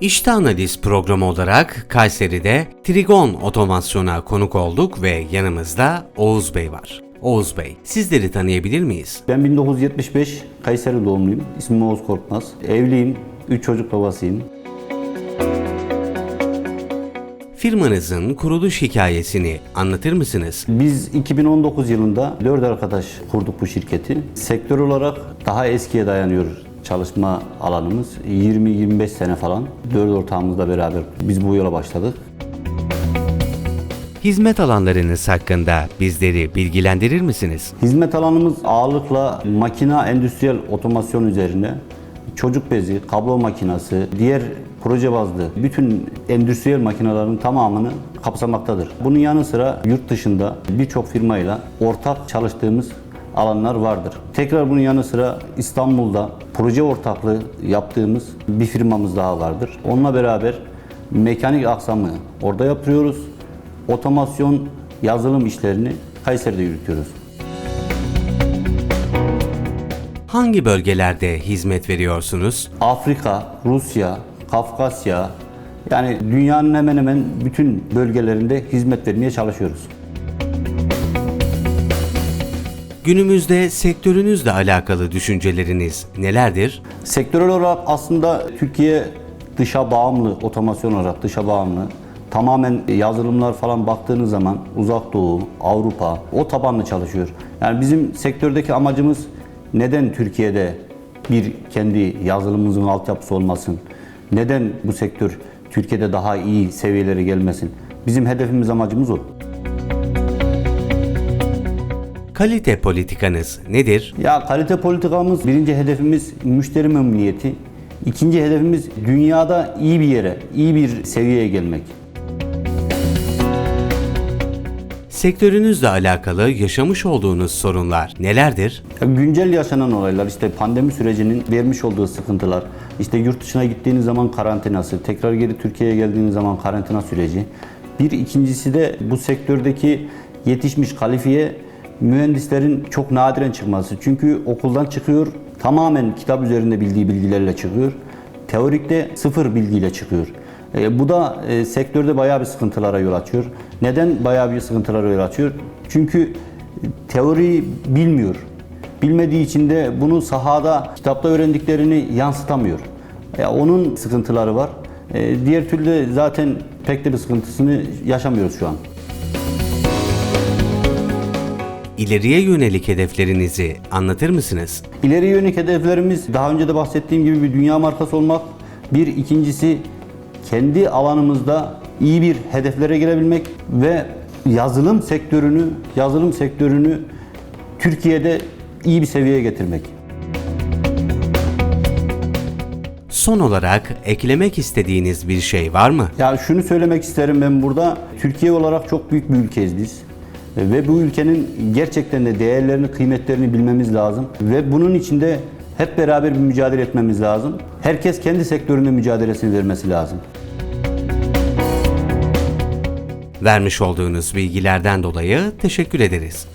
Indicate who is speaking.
Speaker 1: İşte Analiz programı olarak Kayseri'de Trigon Otomasyon'a konuk olduk ve yanımızda Oğuz Bey var. Oğuz Bey, sizleri tanıyabilir miyiz?
Speaker 2: Ben 1975 Kayseri doğumluyum. İsmim Oğuz Korkmaz. Evliyim. 3 çocuk babasıyım.
Speaker 1: Firmanızın kuruluş hikayesini anlatır mısınız?
Speaker 2: Biz 2019 yılında 4 arkadaş kurduk bu şirketi. Sektör olarak daha eskiye dayanıyor çalışma alanımız. 20-25 sene falan. 4 ortağımızla beraber biz bu yola başladık.
Speaker 1: Hizmet alanlarınız hakkında bizleri bilgilendirir misiniz?
Speaker 2: Hizmet alanımız ağırlıkla makina endüstriyel otomasyon üzerine çocuk bezi, kablo makinası, diğer proje bazlı bütün endüstriyel makinelerin tamamını kapsamaktadır. Bunun yanı sıra yurt dışında birçok firmayla ortak çalıştığımız alanlar vardır. Tekrar bunun yanı sıra İstanbul'da proje ortaklığı yaptığımız bir firmamız daha vardır. Onunla beraber mekanik aksamı orada yapıyoruz. Otomasyon, yazılım işlerini Kayseri'de yürütüyoruz.
Speaker 1: Hangi bölgelerde hizmet veriyorsunuz?
Speaker 2: Afrika, Rusya, Kafkasya yani dünyanın hemen hemen bütün bölgelerinde hizmet vermeye çalışıyoruz.
Speaker 1: Günümüzde sektörünüzle alakalı düşünceleriniz nelerdir?
Speaker 2: Sektörel olarak aslında Türkiye dışa bağımlı, otomasyon olarak dışa bağımlı. Tamamen yazılımlar falan baktığınız zaman uzak doğu, Avrupa o tabanlı çalışıyor. Yani bizim sektördeki amacımız neden Türkiye'de bir kendi yazılımımızın altyapısı olmasın? Neden bu sektör Türkiye'de daha iyi seviyelere gelmesin? Bizim hedefimiz amacımız o.
Speaker 1: Kalite politikanız nedir?
Speaker 2: Ya kalite politikamız birinci hedefimiz müşteri memnuniyeti. İkinci hedefimiz dünyada iyi bir yere, iyi bir seviyeye gelmek.
Speaker 1: Sektörünüzle alakalı yaşamış olduğunuz sorunlar nelerdir?
Speaker 2: Ya güncel yaşanan olaylar işte pandemi sürecinin vermiş olduğu sıkıntılar, işte yurt dışına gittiğiniz zaman karantinası, tekrar geri Türkiye'ye geldiğiniz zaman karantina süreci. Bir ikincisi de bu sektördeki yetişmiş kalifiye mühendislerin çok nadiren çıkması. Çünkü okuldan çıkıyor, tamamen kitap üzerinde bildiği bilgilerle çıkıyor. Teorikte sıfır bilgiyle çıkıyor. E, bu da e, sektörde bayağı bir sıkıntılara yol açıyor. Neden bayağı bir sıkıntılara yol açıyor? Çünkü teoriyi bilmiyor. Bilmediği için de bunu sahada kitapta öğrendiklerini yansıtamıyor. E, onun sıkıntıları var. E, diğer türlü de zaten pek de bir sıkıntısını yaşamıyoruz şu an.
Speaker 1: İleriye yönelik hedeflerinizi anlatır mısınız?
Speaker 2: İleri yönelik hedeflerimiz daha önce de bahsettiğim gibi bir dünya markası olmak. Bir ikincisi kendi alanımızda iyi bir hedeflere girebilmek ve yazılım sektörünü yazılım sektörünü Türkiye'de iyi bir seviyeye getirmek.
Speaker 1: Son olarak eklemek istediğiniz bir şey var mı?
Speaker 2: Ya şunu söylemek isterim ben burada. Türkiye olarak çok büyük bir ülkeyiz biz. Ve bu ülkenin gerçekten de değerlerini, kıymetlerini bilmemiz lazım. Ve bunun için de hep beraber bir mücadele etmemiz lazım. Herkes kendi sektöründe mücadelesini vermesi lazım.
Speaker 1: Vermiş olduğunuz bilgilerden dolayı teşekkür ederiz.